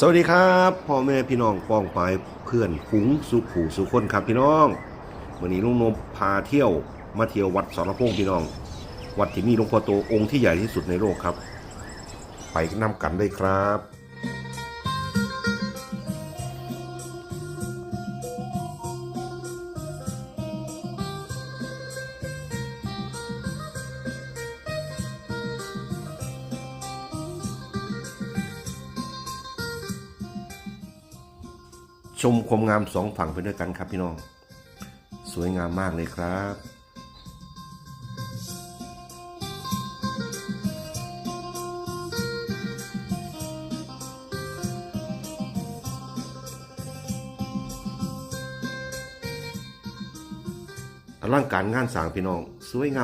สวัสดีครับพ่อแม่พี่น้องป้องปายเพื่อนคุ้งสุขูสุคนครับพี่น้องวันนี้ลุงนมพาเที่ยวมาเที่ยววัดสรพงษ์พี่น้อง วัดที่มีหลวงพ่อโตองค์ที่ใหญ่ที่สุดในโลกครับ ไปนำกันเลยครับ ชมความงามสองฝั่งไปด้วยกันครับพี่น้อง สวยงามมากเลยครับอลังการงานสางพี่น้อง สวยงาม